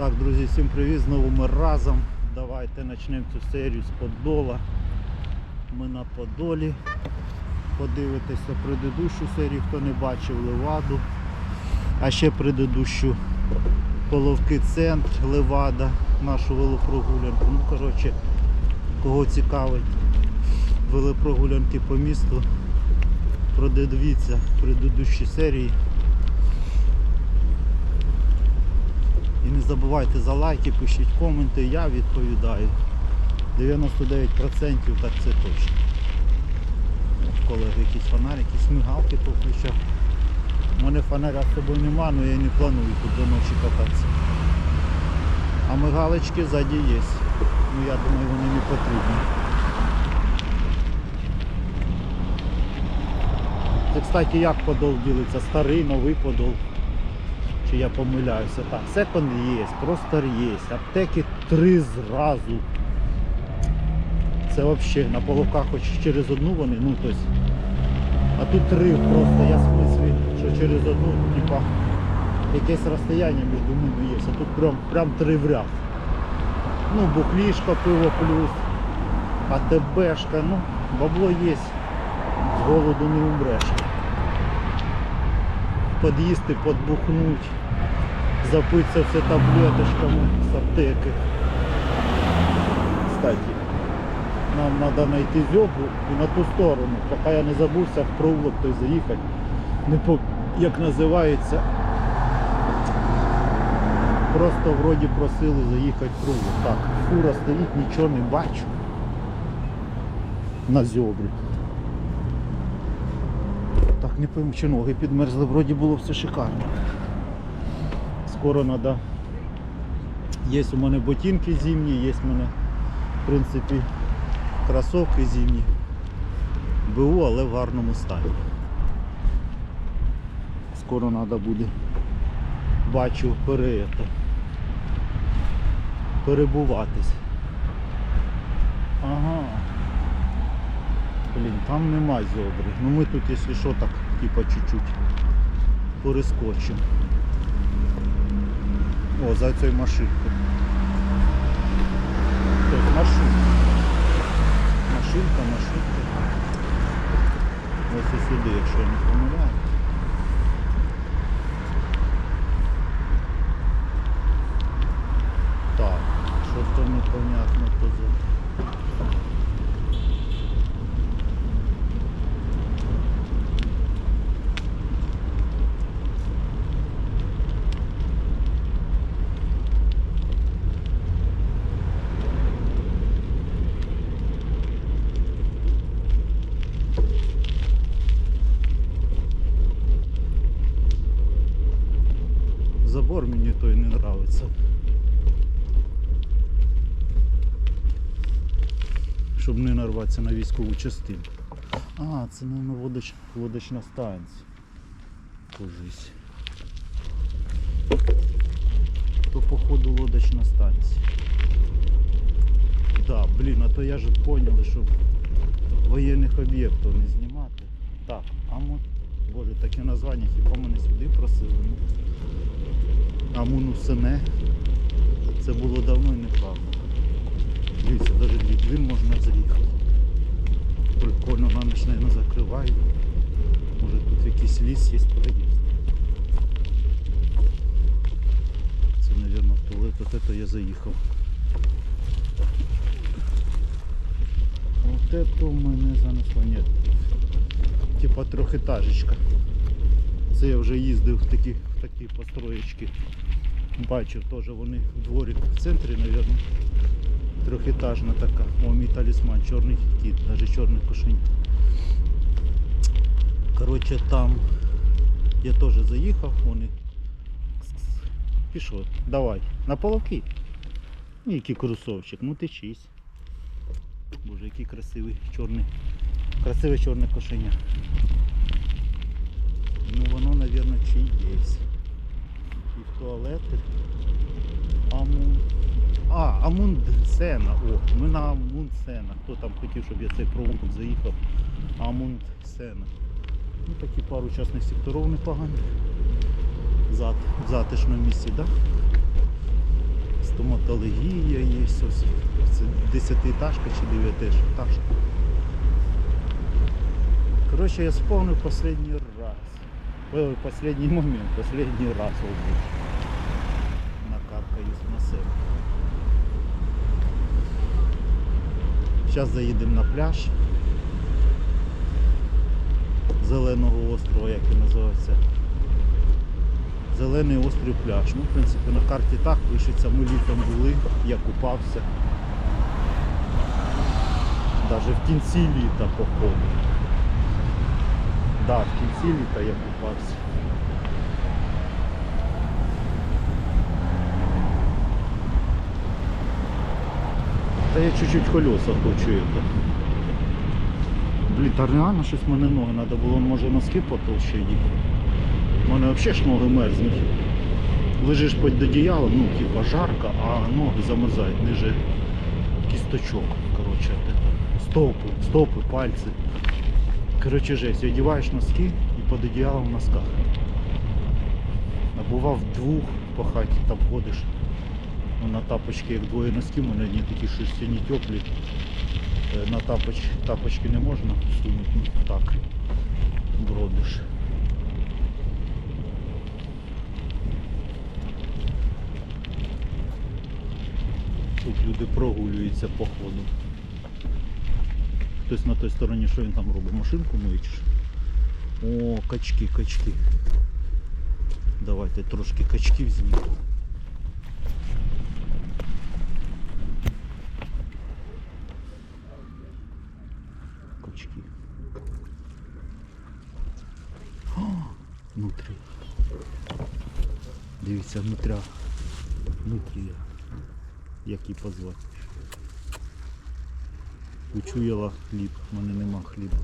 Так, друзі, всім привіт, знову ми разом. Давайте почнемо цю серію з Подола. Ми на Подолі. Подивитися предыдущу серію, хто не бачив Леваду. А ще предыдущу Половки центр, Левада, нашу велопрогулянку. Ну, коротше, кого цікавить велопрогулянки по місту, продивіться предыдущі серії. І не забувайте за лайки, пишіть коменти, я відповідаю. 99% так це точно. Колеги якісь фонарики, смигалки повключав. У мене фонаря з собою нема, але я не планую тут до ночі кататися. А мигалочки ззаді є. Ну я думаю, вони не потрібні. Це, кстати, як подол ділиться? Старий, новий подол. Чи я помиляюся? Так, секонд є, простор є, аптеки три зразу. Це взагалі на полуках хоч через одну вони, ну тобто. А тут три просто, я в що через одну, типа, якесь розстояння між ними є. А тут прям, прям три в ряд. Ну, бухлішка, пиво плюс, АТБшка, ну, бабло є. З голоду не умреш. Под'їсти, подбухнуть, запитися таблеточками з аптеки. Кстати, нам треба знайти зьобу і на ту сторону, поки я не забувся в провулок той заїхати. Не по... як називається. Просто вроді просили заїхати в провулок. Так, фура стоїть, нічого не бачу. На зьобрі. Так, не пойму, чи ноги підмерзли, вроді було все шикарно. Скоро треба. Є у мене ботинки зимні, є у мене, в принципі, кросовки зимні. БУ, але в гарному стані. Скоро треба буде, бачу, пере, перебуватись. Ага. Блін, там нема зьобри. Ну ми тут, якщо що, так, типа чуть-чуть перескочимо. О, за цією машинкою. Тобто машинка. Машинка, машинка. Ось і сюди, якщо я не помиляю. Забор мені той не нравится. Щоб не нарватися на військову частину. А, це не водоч... водочна станція. Кажись. То походу лодочна станція. Да, блін, а то я ж понял, щоб воєнних об'єктів не знімати. Так, а мо... Боже, таке названня хіба мене сюди просили. Ну. Амунусене. Це було давно і неправда. Дивіться, навіть від двір можна заїхати. Прикольно, на ніч, мабуть, закривають. Може тут якийсь ліс є проїзд. Це, мабуть, в туалет, от це я заїхав. Вот это у мене занесло. Ні. Типа трьохетажечка. Це я вже їздив в такі, в такі построєчки. Бачив теж вони дворик в центрі, мабуть. Трьохетажна така. О, мій талісман, чорний кіт, навіть чорний кошень. Коротше, там я теж заїхав, вони. Пішов, давай, на полоки. Ну, який кросовчик, ну ти чись. Боже, який красивий чорний. Красиве чорне кошеня. Ну воно, мабуть, чи є. Туалети. Амун. А, Амундсена. О, ми на Амундсена. Хто там хотів, щоб я цей провулок заїхав? Амундсена. Ну такі пару частних секторів непогані. Зат, в затишному місці, так? Да? ностальгія є. Ось. Це десятиэтажка чи дев'ятиэтажка. Коротше, я вспомнив последний раз. Ой, последний момент, последний раз вот Зараз заїдемо на пляж Зеленого острова, як він називається. Зелений острів пляж. Ну, в принципі, на карті так пишеться, ми літом були, я купався. Навіть в кінці літа походу. Да, в кінці літа я купався. Чуть-чуть колеса это. Блін, та реально щось в мене ноги треба було, може носки потолще їхати. У мене взагалі ж ноги мерзнуть. Лежиш під одіялом, ну типа жарко, а ноги замерзають ниже кісточок. Это. стопи, стопи, пальці. Коротше, жесть, одягаєш носки і під одіялом в носках. А бував двох по хаті, там ходиш. Ну, на тапочки, як двоє носків, мене одні такі шерстяні теплі. Е, На тапоч, тапочки не можна сунути, ну так, бродиш. Тут люди прогулюються по ходу. Хтось на той стороні, що він там робить? Машинку миє чи що? О, качки, качки. Давайте трошки качків знімемо. Качки. О, внутрі. Дивіться, внутря. Внутрі. Як її позвати. Учуяла хліб, в мене нема хліба.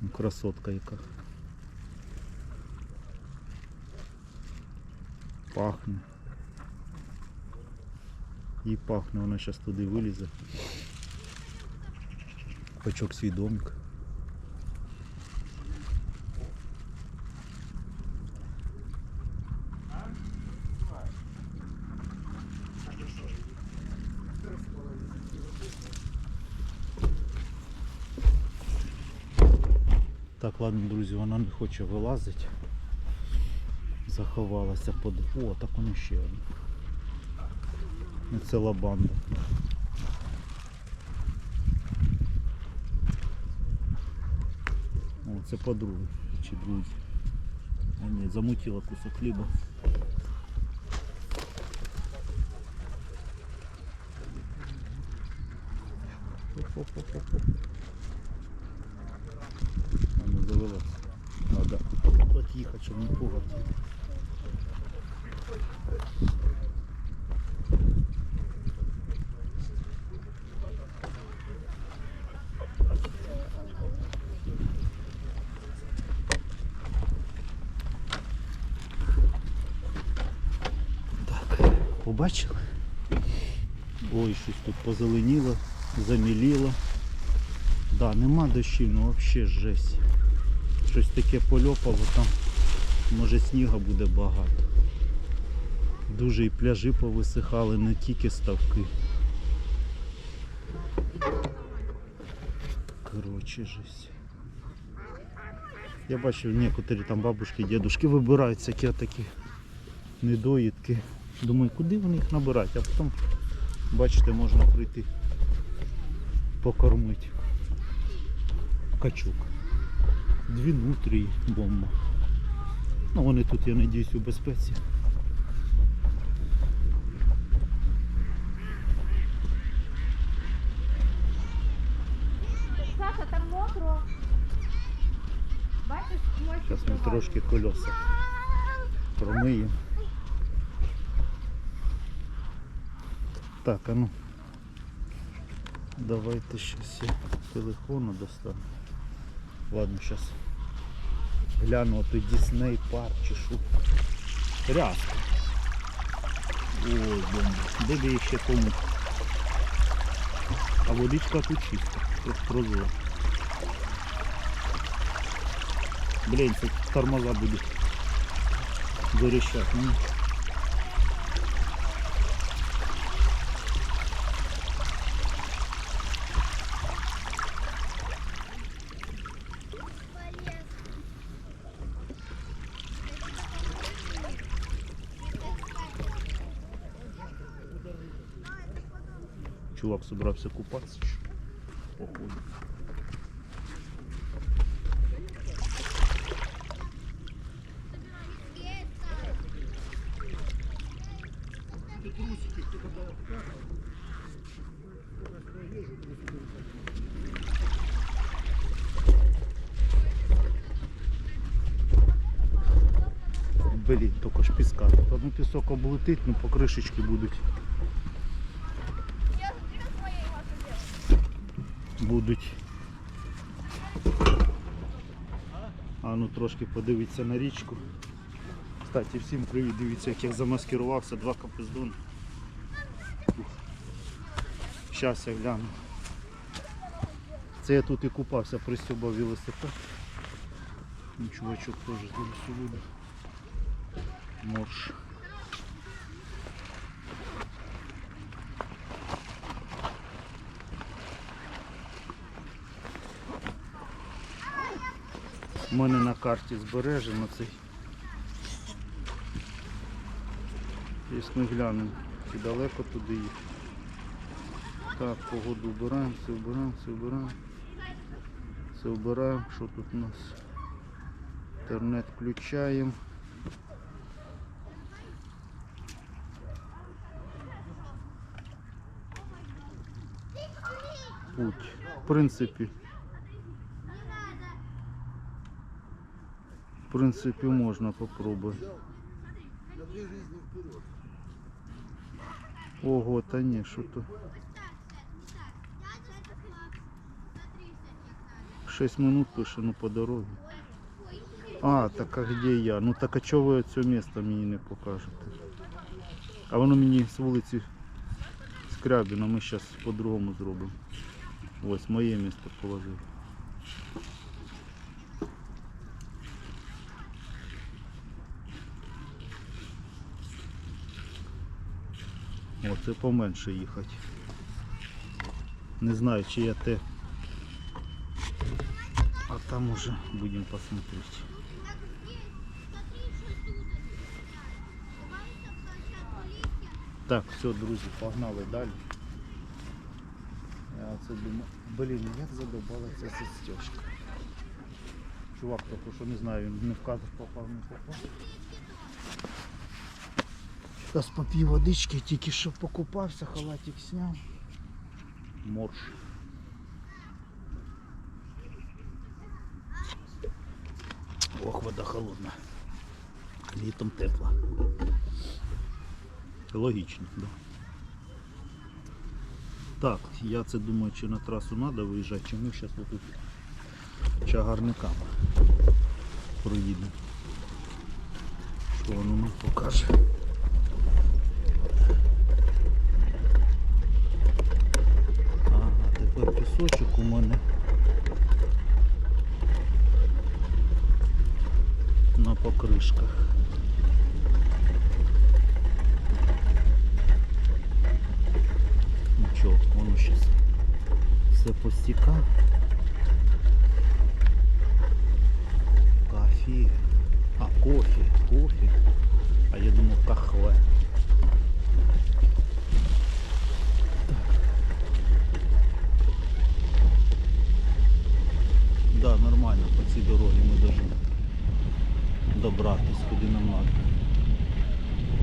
Ну, красотка яка. Пахне. І пахне, вона зараз туди вилізе. Пачок свій домик. Так, ладно, друзі, вона не хоче вилазити. Заховалася под... О, так воно ще одна. Ціла банда. О, це подруги чи друзі. А ні, замутила кусок хліба. Оп-оп-оп-оп. Не пугаться. Так, побачили? Ой, щось тут позеленіло, заміліло. Да, нема дощів, ну взагалі жесть. Щось таке польопало там. Може сніга буде багато. Дуже і пляжі повисихали, не тільки ставки. Коротше, жесть. Я бачив некоторі там бабушки, дідушки вибирають всякі такі недоїдки. Думаю, куди вони їх набирають, а потім, бачите, можна прийти покормити качок. Дві нутрії бомба. Ну вони тут, я надіюсь, у безпеці. Саша, там мокро. Бачиш, Зараз ми трошки кольоса промиємо. Так, а ну. Давайте щось я телефону достану. Ладно, зараз гляну той Дісней парк чи що. Рязко. Ой, бомба. Де би їх ще кому? А водичка тут чиста, тут прозора. Блін, це тормоза будуть. Верещать. Чувак собрався купатися. Походу. Блін, тільки ж піска. Ну пісок облетить, ну покришечки будуть. Будуть. А ну трошки подивіться на річку. Кстати, всім привіт, дивіться, як я замаскирувався, два капездони. Зараз я гляну. Це я тут і купався, пристюбав велосипед. Чувачок теж зараз буде. Морж. У мене на карті збережено цей. Якщо ми глянемо, чи далеко туди їх. Так, погоду вбираємо, все вбираємо, все вбираємо. Все вбираємо. Що тут у нас? Інтернет включаємо. Путь. В принципі. В принципі, можна попробувати. Ого, та ні, що то. 6 минут пише, ну по дорозі. А, так а где я? Ну так а чого ви це місто мені не покажете? А воно мені з вулиці Скрябіна, ми зараз по-другому зробимо. Ось моє місто положив. О, це поменше їхати. Не знаю, чи я те. А там уже будем посмотреть. Так, все, друзі, погнали далі. Я оце думаю, блін, як задобала ця застежка. Чувак також, що не знаю, він не в кадр попав, не попав. Зараз попів водички, тільки що покупався, халатик зняв. Морж. Ох, вода холодна. Літом тепла. Логічно, да. Так, я це думаю, чи на трасу треба виїжджати, чи ми зараз отут чагарниками проїдемо. Що воно нам покаже. Ага, тепер у мене. на покришках. Нічого, воно зараз все постіка. Кафе. А, кофе, кофе. А я думав кахве. Да, нормально по цій дорозі ми дожили добратись, куди нам треба.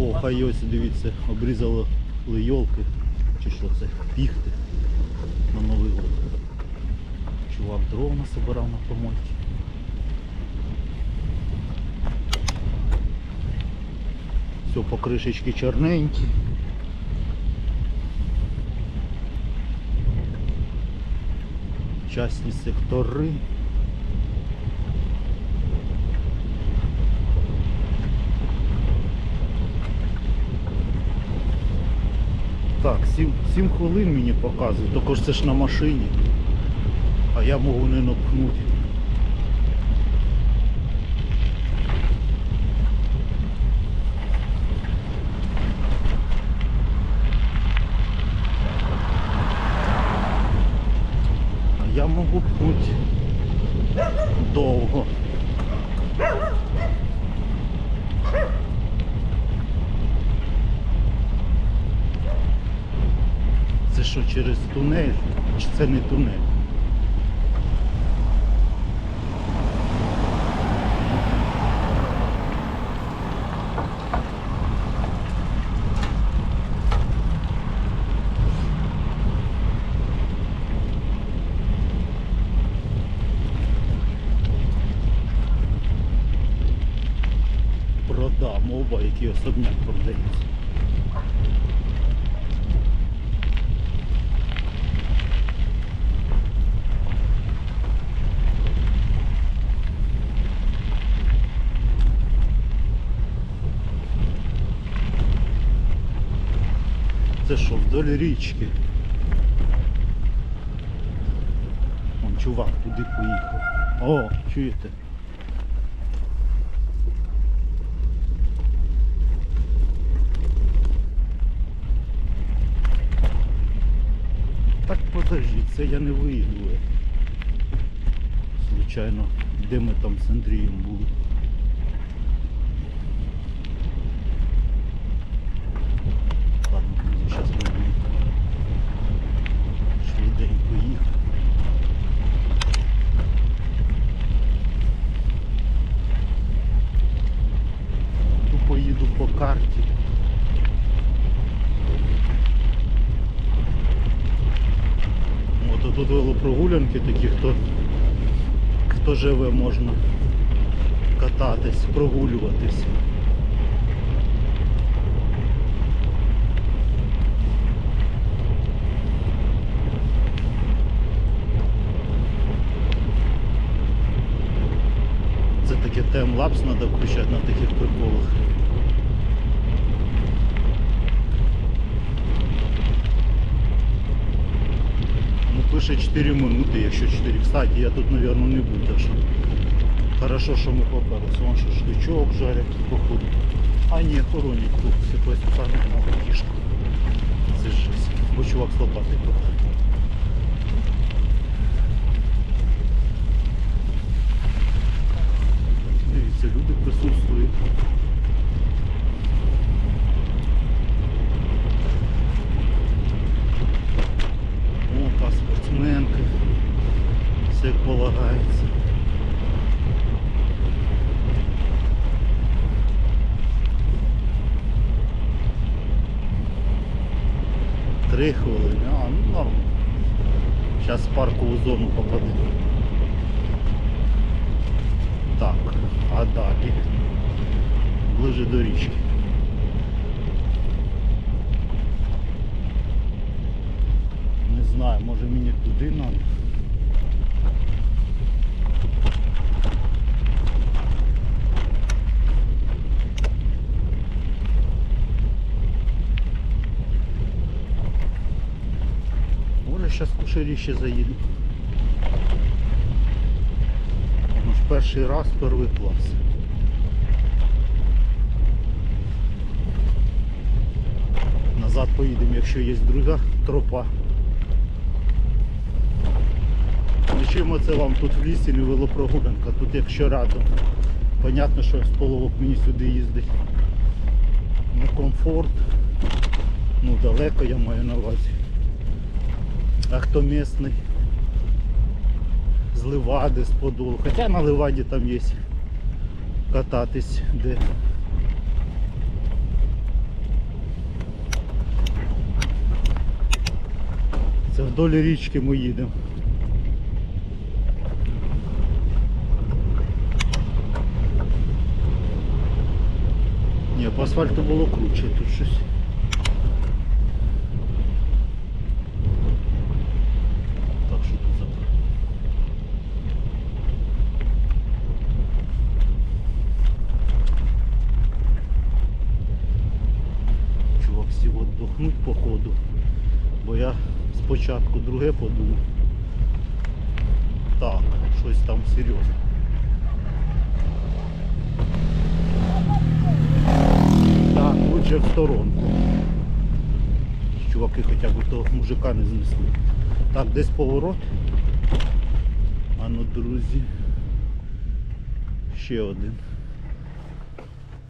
О, хай ось дивіться, обрізали йолки, чи що це, піхти на Новий год. Чувак дров насобирав на помойці. Все, покришечки чорненькі. Частні сектори. Так, 7 7 хвилин мені показує, також це ж на машині. А я можу не напхнути. А я можу пхнути довго. Через тунель, чи це не тунель. Продам оба, які особняк продається. Це що, вдоль річки? Вон чувак туди поїхав. О, чуєте? Так подожди, це я не виїду. Случайно, де ми там з Андрієм були. Ладно, друзі, зараз будемо швиденько їхати. Тупо їду по карті. От тут велопрогулянки такі, хто, хто живе, можна кататись, прогулюватись. Це таке таймлапс треба включати на таких приколах. Пише 4 минути, якщо 4. Кстати, я тут, мабуть, не буду. Що хорошо, що ми поперлися. Вон шашличок жарять, походу. А ні, хоронять хлопці, на кішку. Це ж жесть. Бо чувак з лопати тут. Дивіться, люди присутствують. Опа, спортсменка. Все як полагається. Три хвилини. А, ну норм. Зараз в паркову зону попадемо. Так, а далі. Ближе до річки. Не знаю, може мені туди надо. Може зараз кушаріще заїду. Ну ж перший раз перший клас. Назад поїдемо, якщо є друга тропа. Лишимо це вам тут в лісі не велопрогулянка, тут якщо рядом. Понятно, що з половок мені сюди їздить. Не комфорт. Ну далеко я маю на увазі. А хто місний? З Ливади, з Подолу. Хоча на Ливаді там є кататись де. Це вдоль річки ми їдемо. Ні, по асфальту було круче тут щось. Так що тут за. Чувак сів віддохнуть по ходу, бо я спочатку друге подумав. Так, щось там серйозне. Лучше в сторонку. Чуваки хоча б того мужика не знесли. Так, десь поворот. А ну, друзі. Ще один.